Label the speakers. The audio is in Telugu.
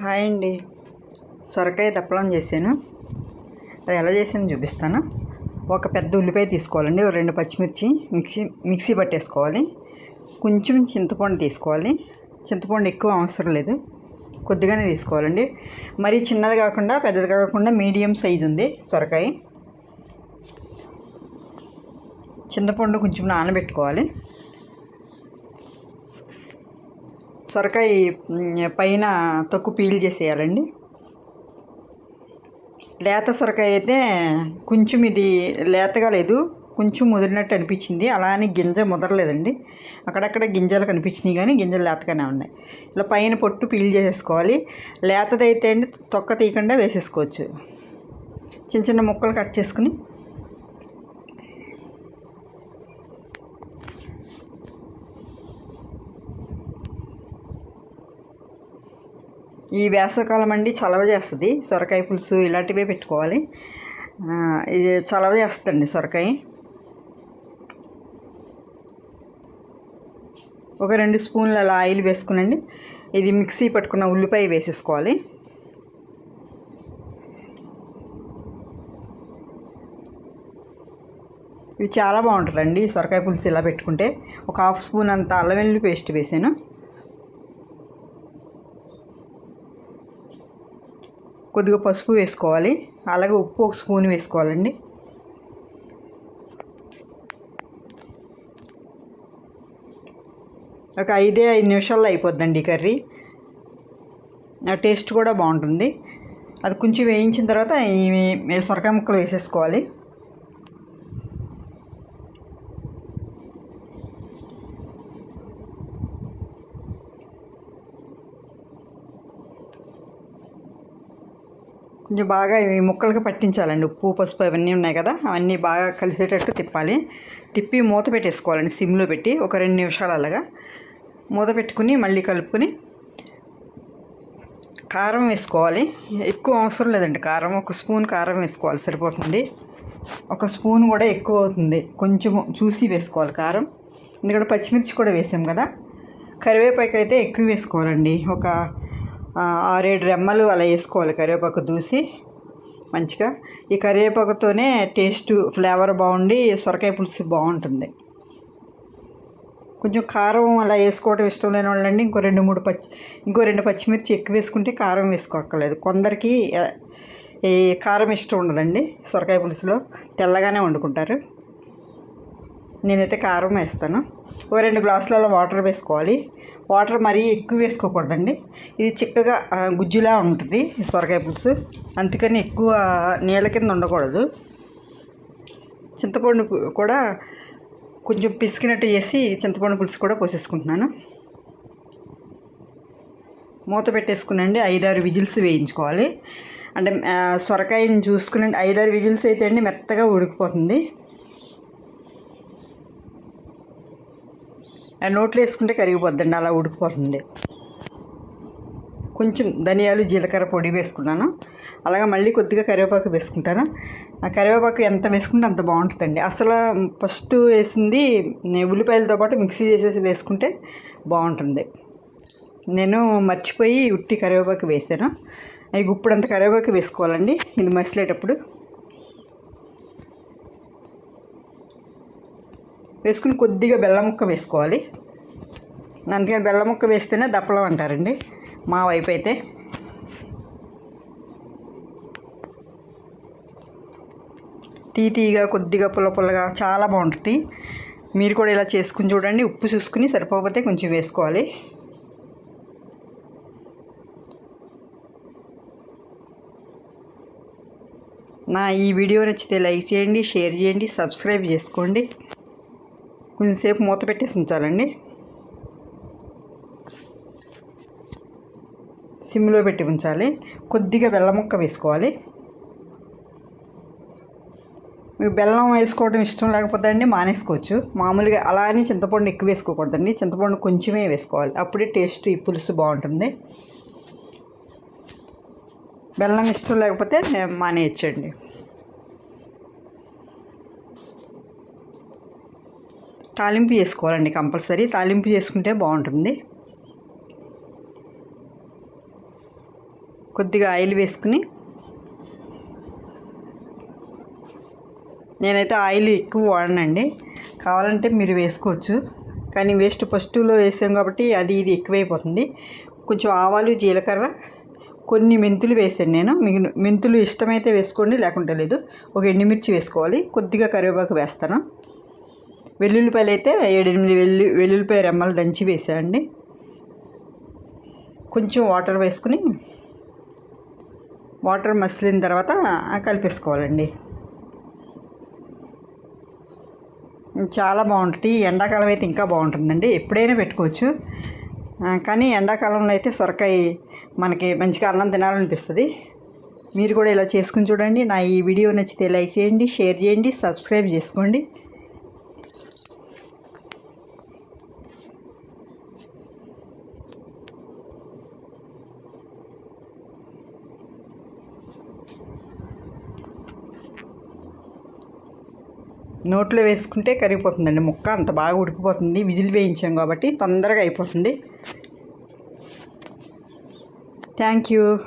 Speaker 1: హాయ్ అండి. సొరకాయ దప్పలం చేశాను. అది ఎలా చేసానో చూపిస్తాను. ఒక పెద్ద ఉల్లిపాయ తీసుకోవాలండి. ఒక రెండు పచ్చిమిర్చి మిక్సీ మిక్సీ పట్టేసుకోవాలి. కొంచెం చింతపండు తీసుకోవాలి. చింతపండు ఎక్కువ అవసరం లేదు. కొద్దిగానే తీసుకోవాలండి. మరీ చిన్నది కాకుండా పెద్దది కాకుండా మీడియం సైజు ఉంది సొరకాయ. చింతపండు కొంచెం నానబెట్టుకోవాలి. సొరకాయ పైన తొక్కు పీల్ చేసేయాలండి. లేత సొరకాయ అయితే కొంచెం ఇది లేతగా లేదు కొంచెం ముదిరినట్టు అనిపించింది. అలా అని గింజ ముదరలేదండి. అక్కడక్కడ గింజలు కనిపించినాయి కానీ గింజలు లేతగానే ఉన్నాయి. ఇలా పైన పొట్టు పీల్ చేసేసుకోవాలి. లేతదైతే అండి తొక్క తీయకుండా వేసేసుకోవచ్చు. చిన్న చిన్న ముక్కలు కట్ చేసుకుని ఈ వేసవకాలం అండి చలవ చేస్తుంది. సొరకాయ పులుసు ఇలాంటివే పెట్టుకోవాలి. ఇది చలవ చేస్తుందండి సొరకాయ. ఒక రెండు స్పూన్లు అలా ఆయిల్ వేసుకునండి. ఇది మిక్సీ పట్టుకున్న ఉల్లిపాయ వేసేసుకోవాలి. ఇవి చాలా బాగుంటుందండి సొరకాయ పులుసు ఇలా పెట్టుకుంటే. ఒక హాఫ్ స్పూన్ అంత అల్లం వెల్లుల్లి పేస్ట్ వేసాను. కొద్దిగా పసుపు వేసుకోవాలి. అలాగే ఉప్పు ఒక స్పూన్ వేసుకోవాలండి. ఒక ఐదే ఐదు నిమిషాల్లో అయిపోద్దండి ఈ కర్రీ. ఆ టేస్ట్ కూడా బాగుంటుంది. అది కొంచెం వేయించిన తర్వాత ఈ సొరకాయ ముక్కలు వేసేసుకోవాలి. కొంచెం బాగా ఈ ముక్కలకి పట్టించాలండి. ఉప్పు పసుపు అవన్నీ ఉన్నాయి కదా అవన్నీ బాగా కలిసేటట్టు తిప్పాలి. తిప్పి మూత పెట్టేసుకోవాలండి సిమ్లో పెట్టి ఒక రెండు నిమిషాలు అలాగా మూత పెట్టుకుని మళ్ళీ కలుపుకొని కారం వేసుకోవాలి. ఎక్కువ అవసరం లేదండి కారం. ఒక స్పూన్ కారం వేసుకోవాలి సరిపోతుంది. ఒక స్పూన్ కూడా ఎక్కువ అవుతుంది. కొంచెం చూసి వేసుకోవాలి కారం. ఎందుకంటే పచ్చిమిర్చి కూడా వేసాం కదా కరివేపాకు అయితే ఎక్కువ వేసుకోవాలండి. ఒక ఆరేడు రెమ్మలు అలా వేసుకోవాలి కరివేపాకు దూసి మంచిగా. ఈ కరివేపాకుతోనే టేస్ట్ ఫ్లేవర్ బాగుండి సొరకాయ పులుసు బాగుంటుంది. కొంచెం కారం అలా వేసుకోవడం ఇష్టం లేని వాళ్ళండి ఇంకో రెండు మూడు పచ్చి ఇంకో రెండు పచ్చిమిర్చి ఎక్కువ వేసుకుంటే కారం వేసుకోక్కర్లేదు. కొందరికి ఈ కారం ఇష్టం ఉండదండి సొరకాయ పులుసులో. తెల్లగానే వండుకుంటారు. నేనైతే కారం వేస్తాను. ఓ రెండు గ్లాసులలో వాటర్ వేసుకోవాలి. వాటర్ మరీ ఎక్కువ వేసుకోకూడదండి. ఇది చిక్కగా గుజ్జులా ఉంటుంది సొరకాయ పులుసు. అందుకని ఎక్కువ నీళ్ళ కింద ఉండకూడదు. చింతపండు కూడా కొంచెం పిసికినట్టు చేసి చింతపండు పులుసు కూడా పోసేసుకుంటున్నాను. మూత పెట్టేసుకునండి. ఐదారు విజిల్స్ వేయించుకోవాలి. అంటే సొరకాయని చూసుకునండి. ఐదారు విజిల్స్ అయితే అండి మెత్తగా ఉడికిపోతుంది. నోట్లో వేసుకుంటే కరిగిపోద్దండి అలా ఉడికిపోతుంది కొంచెం ధనియాలు జీలకర్ర పొడి వేసుకున్నాను. అలాగే మళ్ళీ కొద్దిగా కరివేపాకు వేసుకుంటాను. ఆ కరివేపాకు ఎంత వేసుకుంటే అంత బాగుంటుందండి. అసలు ఫస్ట్ వేసింది ఉల్లిపాయలతో పాటు మిక్సీ చేసేసి వేసుకుంటే బాగుంటుంది. నేను మర్చిపోయి ఉట్టి కరివేపాకు వేసాను. ఇప్పుడు అంత కరివేపాకు వేసుకోవాలండి. ఇది మసిలేటప్పుడు. వేసుకుని కొద్దిగా బెల్లం ముక్క వేసుకోవాలి. అందుకని బెల్లం ముక్క వేస్తేనే దప్పలం అంటారండి. మా వైపు అయితే. తీ తీగా కొద్దిగా పుల్ల పుల్లగా చాలా బాగుంటుంది. మీరు కూడా ఇలా చేసుకుని చూడండి. ఉప్పు చూసుకుని సరిపోకపోతే కొంచెం వేసుకోవాలి. నా ఈ వీడియో నచ్చితే లైక్ చేయండి షేర్ చేయండి సబ్స్క్రైబ్ చేసుకోండి. కొంచెంసేపు మూత పెట్టేసి ఉంచాలండి. సిమ్లో పెట్టి ఉంచాలి. కొద్దిగా బెల్లం ముక్క వేసుకోవాలి. మీకు బెల్లం వేసుకోవడం ఇష్టం లేకపోతే అండి మానేసుకోవచ్చు. మామూలుగా అలా అని చింతపండు ఎక్కువ వేసుకోకూడదండి. చింతపండు కొంచెమే వేసుకోవాలి. అప్పుడే టేస్ట్ ఈ పులుసు బాగుంటుంది. బెల్లం ఇష్టం లేకపోతే మానేయచ్చండి. తాలింపు చేసుకోవాలండి కంపల్సరీ. తాలింపు చేసుకుంటే బాగుంటుంది. కొద్దిగా ఆయిల్ వేసుకుని నేనైతే ఆయిల్ ఎక్కువ వాడనండి. కావాలంటే మీరు వేసుకోవచ్చు. కానీ వేస్ట్ ఫస్ట్లో వేసాం కాబట్టి అది ఇది ఎక్కువైపోతుంది. కొంచెం ఆవాలు జీలకర్ర కొన్ని మెంతులు వేసాను నేను. మిగిలిన మెంతులు ఇష్టమైతే వేసుకోండి లేకుంటే లేదు. ఒక ఎండుమిర్చి వేసుకోవాలి. కొద్దిగా కరివేపాకు వేస్తాను. వెల్లుల్లిపాయలు అయితే ఏడెనిమిది వెల్లు వెల్లుల్లిపాయ రెమ్మలు దంచి వేసేయండి. కొంచెం వాటర్ వేసుకుని వాటర్ మసిలిన తర్వాత కలిపేసుకోవాలండి. చాలా బాగుంటుంది. ఎండాకాలం అయితే ఇంకా బాగుంటుందండి. ఎప్పుడైనా పెట్టుకోవచ్చు. కానీ ఎండాకాలంలో అయితే సొరకాయ మనకి మంచిగా అన్నం తినాలనిపిస్తుంది. మీరు కూడా ఇలా చేసుకుని చూడండి. నా ఈ వీడియో నచ్చితే లైక్ చేయండి షేర్ చేయండి సబ్స్క్రైబ్ చేసుకోండి. నోట్లో వేసుకుంటే కరిగిపోతుందండి. ముక్క అంత బాగా ఉడికిపోతుంది. విజిల్ వేయించాం కాబట్టి తొందరగా అయిపోతుంది. Thank you